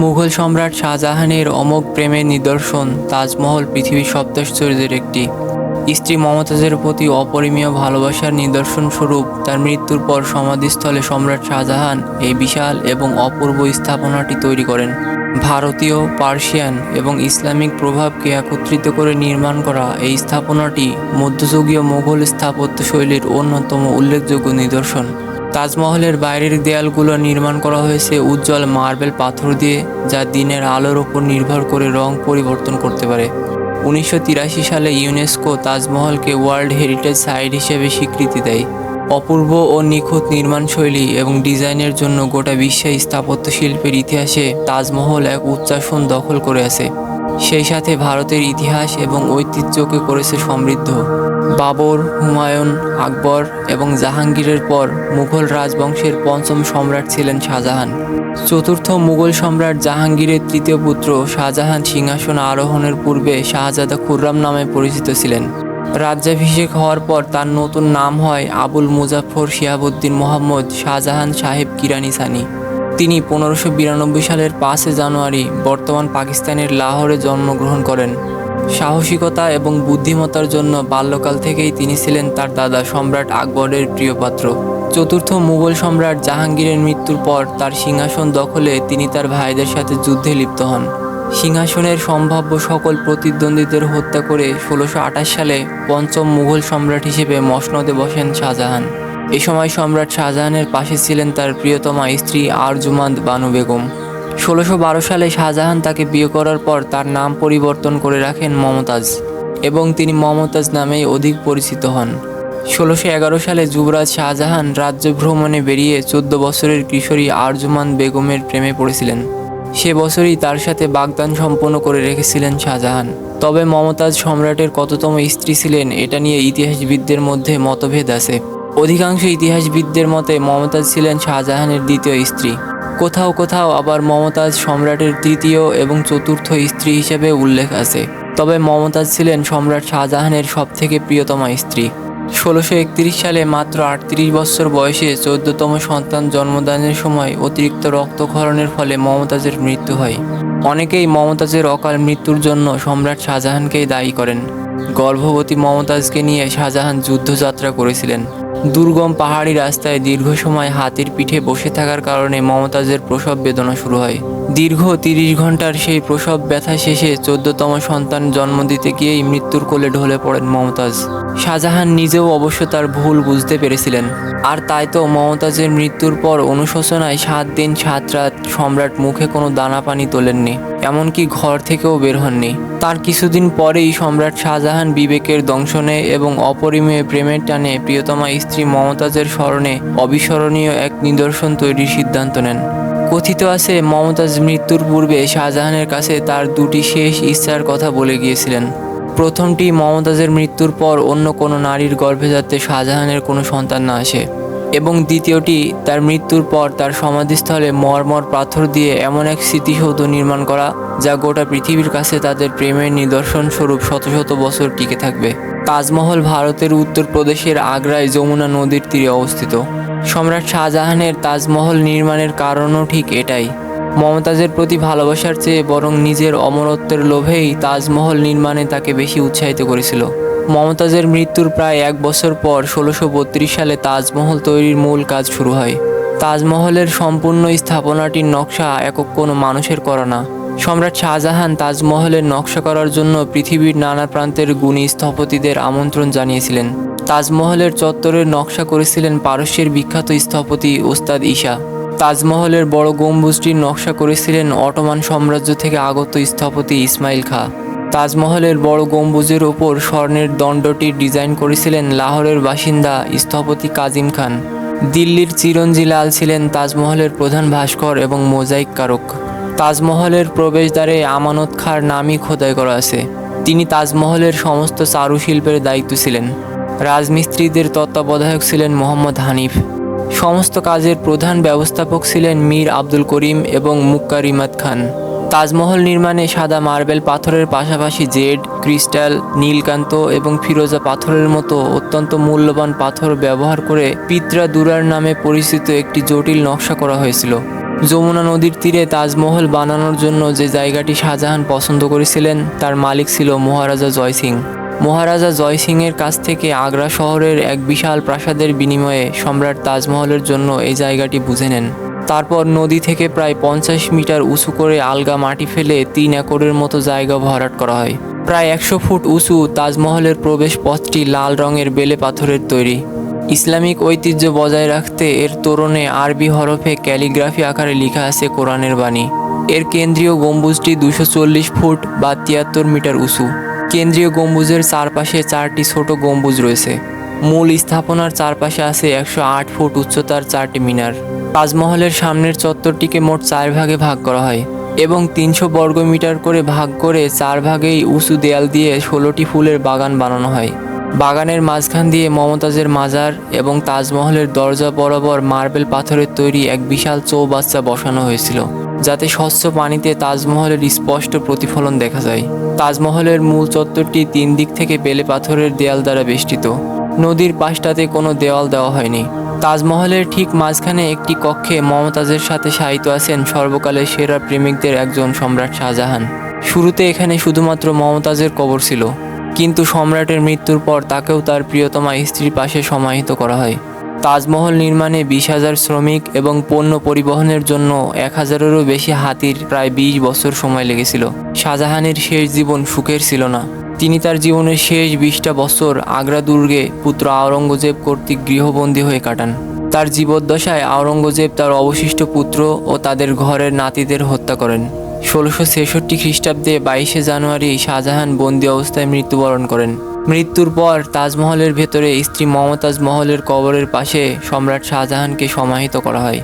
মুঘল সম্রাট শাহজাহানের অমোঘ প্রেমের নিদর্শন তাজমহল পৃথিবীর সপ্তাশ্চর্যের একটি। স্ত্রী মমতাজের প্রতি অপরিমীয় ভালোবাসার নিদর্শন স্বরূপ তার মৃত্যুর পর সমাধিস্থলে সম্রাট শাহজাহান এই বিশাল এবং অপূর্ব স্থাপনাটি তৈরি করেন। ভারতীয়, পার্সিয়ান এবং ইসলামিক প্রভাবকে একত্রিত করে নির্মাণ করা এই স্থাপনাটি মধ্যযুগীয় মোগল স্থাপত্য শৈলীর অন্যতম উল্লেখযোগ্য নিদর্শন। তাজমহলের বাইরের দেয়ালগুলো নির্মাণ করা হয়েছে উজ্জ্বল মার্বেল পাথর দিয়ে, যা দিনের আলোর ওপর নির্ভর করে রং পরিবর্তন করতে পারে। উনিশশো তিরাশি সালে ইউনেস্কো তাজমহলকে ওয়ার্ল্ড হেরিটেজ সাইট হিসেবে স্বীকৃতি দেয়। অপূর্ব ও নিখুঁত নির্মাণশৈলী এবং ডিজাইনের জন্য গোটা বিশ্বে স্থাপত্য শিল্পের ইতিহাসে তাজমহল এক উচ্চাসন দখল করে আছে। সেই সাথে ভারতের ইতিহাস এবং ঐতিহ্যকে করেছে সমৃদ্ধ। বাবর, হুমায়ুন, আকবর এবং জাহাঙ্গীরের পর মুঘল রাজবংশের পঞ্চম সম্রাট ছিলেন শাহজাহান। চতুর্থ মুঘল সম্রাট জাহাঙ্গীরের তৃতীয় পুত্র শাহজাহান সিংহাসন আরোহণের পূর্বে শাহজাদা খুররাম নামে পরিচিত ছিলেন। রাজ্যাভিষেক হওয়ার পর তার নতুন নাম হয় আবুল মুজাফর শিহাবুদ্দিন মোহাম্মদ শাহজাহান সাহেব কিরানি সানি তিনি পনেরোশো বিরানব্বই সালের পাঁচে জানুয়ারি বর্তমান পাকিস্তানের লাহোরে জন্মগ্রহণ করেন। সাহসিকতা এবং বুদ্ধিমত্তার জন্য বাল্যকাল থেকেই তিনি ছিলেন তার দাদা সম্রাট আকবরের প্রিয় পাত্র। চতুর্থ মুঘল সম্রাট জাহাঙ্গীরের মৃত্যুর পর তার সিংহাসন দখলে তিনি তার ভাইদের সাথে যুদ্ধে লিপ্ত হন। সিংহাসনের সম্ভাব্য সকল প্রতিদ্বন্দ্বীদের হত্যা করে ষোলোশো সালে পঞ্চম মুঘল সম্রাট হিসেবে মসনদে বসেন শাহজাহান। এ সময় সম্রাট শাহজাহানের পাশে ছিলেন তার প্রিয়তমা স্ত্রী আরজুমান্দ বানু বেগম। ষোলোশো বারো সালে শাহজাহান তাকে বিয়ে করার পর তার নাম পরিবর্তন করে রাখেন মমতাজ এবং তিনি মমতাজ নামেই অধিক পরিচিত হন। ষোলোশো এগারো সালে যুবরাজ শাহজাহান রাজ্য ভ্রমণে বেরিয়ে চোদ্দ বছরের কিশোরী আরজুমান বেগমের প্রেমে পড়েছিলেন। সে বছরই তার সাথে বাগদান সম্পন্ন করে রেখেছিলেন শাহজাহান। তবে মমতাজ সম্রাটের কততম স্ত্রী ছিলেন, এটা নিয়ে ইতিহাসবিদদের মধ্যে মতভেদ আছে। অধিকাংশ ইতিহাসবিদদের মতে মমতাজ ছিলেন শাহজাহানের দ্বিতীয় স্ত্রী। কোথাও কোথাও আবার মমতাজ সম্রাটের তৃতীয় এবং চতুর্থ স্ত্রী হিসেবে উল্লেখ আছে। তবে মমতাজ ছিলেন সম্রাট শাহজাহানের সবথেকে প্রিয়তমা স্ত্রী। ষোলোশো একত্রিশ সালে মাত্র আটত্রিশ বছর বয়সে চোদ্দতম সন্তান জন্মদানের সময় অতিরিক্ত রক্তক্ষরণের ফলে মমতাজের মৃত্যু হয়। অনেকেই মমতাজের অকাল মৃত্যুর জন্য সম্রাট শাহজাহানকেই দায়ী করেন। গর্ভবতী মমতাজকে নিয়ে শাহজাহান যুদ্ধযাত্রা করেছিলেন। দুর্গম পাহাড়ি রাস্তায় দীর্ঘ সময় হাতির পিঠে বসে থাকার কারণে মমতাজের প্রসব বেদনা শুরু হয়। দীর্ঘ তিরিশ ঘণ্টার সেই প্রসব ব্যথা শেষে চোদ্দতম সন্তান জন্ম দিতে গিয়েই মৃত্যুর কোলে ঢলে পড়েন মমতাজ। শাহজাহান নিজেও অবশ্য তার ভুল বুঝতে পেরেছিলেন। আর তাই তো মমতাজের মৃত্যুর পর অনুশোচনায় সাত দিন সাত রাত সম্রাট মুখে কোনো দানা পানি তোলেননি। এমনকি ঘর থেকেও বের হননি। তার কিছুদিন পরেই সম্রাট শাহজাহান বিবেকের দংশনে এবং অপরিমেয় প্রেমের টানে প্রিয়তমা স্ত্রী মমতাজের স্মরণে অবিস্মরণীয় এক নিদর্শন তৈরির সিদ্ধান্ত নেন। কথিত আছে, মমতাজ মৃত্যুর পূর্বে শাহজাহানের কাছে তার দুটি শেষ ইচ্ছার কথা বলে গিয়েছিলেন। প্রথমটি মমতাজের মৃত্যুর পর অন্য কোনো নারীর গর্ভে যাতে শাহজাহানের কোনো সন্তান না আসে। এবং দ্বিতীয়টি, তার মৃত্যুর পর তার সমাধিস্থলে মরমর পাথর দিয়ে এমন এক স্মৃতিসৌধ নির্মাণ করা, যা গোটা পৃথিবীর কাছে তাদের প্রেমের নিদর্শন স্বরূপ শত শত বছর টিকে থাকবে। তাজমহল ভারতের উত্তরপ্রদেশের আগ্রায় যমুনা নদীর তীরে অবস্থিত। সম্রাট শাহজাহানের তাজমহল নির্মাণের কারণও ঠিক এটাই। মমতাজের প্রতি ভালোবাসার চেয়ে বরং নিজের অমরত্বের লোভেই তাজমহল নির্মাণে তাকে বেশি উৎসাহিত করেছিল। মমতাজের মৃত্যুর প্রায় এক বছর পর ষোলোশো সালে তাজমহল তৈরির মূল কাজ শুরু হয়। তাজমহলের সম্পূর্ণ স্থাপনাটির নকশা একক কোনো মানুষের করা না। সম্রাট শাহজাহান তাজমহলের নকশা করার জন্য পৃথিবীর নানা প্রান্তের গুণী স্থপতিদের আমন্ত্রণ জানিয়েছিলেন। তাজমহলের চত্বরের নকশা করেছিলেন পারস্যের বিখ্যাত স্থপতি ওস্তাদ ঈশা। তাজমহলের বড় গম্বুজটির নকশা করেছিলেন অটোমান সাম্রাজ্য থেকে আগত স্থপতি ইসমাইল খা। তাজমহলের বড় গম্বুজের ওপর স্বর্ণের দণ্ডটি ডিজাইন করেছিলেন লাহোরের বাসিন্দা স্থপতি কাজিম খান। দিল্লির চিরঞ্জি লাল ছিলেন তাজমহলের প্রধান ভাস্কর এবং মোজাইক কারক। তাজমহলের প্রবেশদ্বারে আমানত খাঁর নামই খোদাই করা আছে। তিনি তাজমহলের সমস্ত চারুশিল্পের দায়িত্ব ছিলেন। রাজমিস্ত্রিদের তত্ত্বাবধায়ক ছিলেন মোহাম্মদ হানিফ। সমস্ত কাজের প্রধান ব্যবস্থাপক ছিলেন মীর আব্দুল করিম এবং মুক্কা রিমাত খান। তাজমহল নির্মাণে সাদা মার্বেল পাথরের পাশাপাশি জেড, ক্রিস্টাল, নীলকান্ত এবং ফিরোজা পাথরের মতো অত্যন্ত মূল্যবান পাথর ব্যবহার করে পিত্রা দুরার নামে পরিচিত একটি জটিল নকশা করা হয়েছিল। যমুনা নদীর তীরে তাজমহল বানানোর জন্য যে জায়গাটি শাহজাহান পছন্দ করেছিলেন, তার মালিক ছিল মহারাজা জয় সিং। মহারাজা জয় সিংয়ের কাছ থেকে আগ্রা শহরের এক বিশাল প্রাসাদের বিনিময়ে সম্রাট তাজমহলের জন্য এই জায়গাটি বুঝে নেন। তারপর নদী থেকে প্রায় পঞ্চাশ মিটার উঁচু করে আলগা মাটি ফেলে তিন একরের মতো জায়গা ভরাট করা হয়। প্রায় একশো ফুট উঁচু তাজমহলের প্রবেশ পথটি লাল রঙের বেলে পাথরের তৈরি। ইসলামিক ঐতিহ্য বজায় রাখতে এর তোরণে আরবি হরফে ক্যালিগ্রাফি আকারে লেখা আছে কোরআনের বাণী। এর কেন্দ্রীয় গম্বুজটি দুশো চল্লিশ ফুট বা তিয়াত্তর মিটার উঁচু। কেন্দ্রীয় গম্বুজের চারপাশে চারটি ছোট গম্বুজ রয়েছে। মূল স্থাপনার চারপাশে আছে একশো আট ফুট উচ্চতার চারটি মিনার। তাজমহলের সামনের চত্বরটিকে মোট চার ভাগে ভাগ করা হয় এবং তিনশো বর্গ মিটার করে ভাগ করে চার ভাগেই উঁচু দেয়াল দিয়ে ষোলোটি ফুলের বাগান বানানো হয়। বাগানের মাঝখান দিয়ে মমতাজের মাজার এবং তাজমহলের দরজা বরাবর মার্বেল পাথরের তৈরি এক বিশাল চৌবাচ্চা বসানো হয়েছিল, যাতে স্বচ্ছ পানিতে তাজমহলের স্পষ্ট প্রতিফলন দেখা যায়। তাজমহলের মূল চত্বরটি তিন দিক থেকে বেলে পাথরের দেয়াল দ্বারা বেষ্টিত। নদীর পাশটাতে কোনো দেওয়াল দেওয়া হয়নি। তাজমহলের ঠিক মাঝখানে একটি কক্ষে মমতাজের সাথে শায়িত আছেন সর্বকালের সেরা প্রেমিকদের একজন সম্রাট শাহজাহান। শুরুতে এখানে শুধুমাত্র মমতাজের কবর ছিল, কিন্তু সম্রাটের মৃত্যুর পর তাকেও তার প্রিয়তমা স্ত্রীর পাশে সমাহিত করা হয়। তাজমহল নির্মাণে বিশ হাজার শ্রমিক এবং পণ্য পরিবহনের জন্য এক হাজারেরও বেশি হাতির প্রায় বিশ বছর সময় লেগেছিল। শাহজাহানের শেষ জীবন সুখের ছিল না। তিনি তার জীবনের শেষ বিশটা বছর আগ্রা দুর্গে পুত্র আওরঙ্গজেব কর্তৃক গৃহবন্দী হয়ে কাটান। তার জীবদ্দশায় আওরঙ্গজেব তার অবশিষ্ট পুত্র ও তাদের ঘরের নাতিদের হত্যা করেন। ষোলোশো ছেষট্টি খ্রিস্টাব্দে বাইশে জানুয়ারি শাহজাহান বন্দি অবস্থায় মৃত্যুবরণ করেন। মৃত্যুর পর তাজমহলের ভেতরে স্ত্রী মমতাজ মহলের কবরের পাশে সম্রাট শাহজাহানকে সমাহিত করা হয়।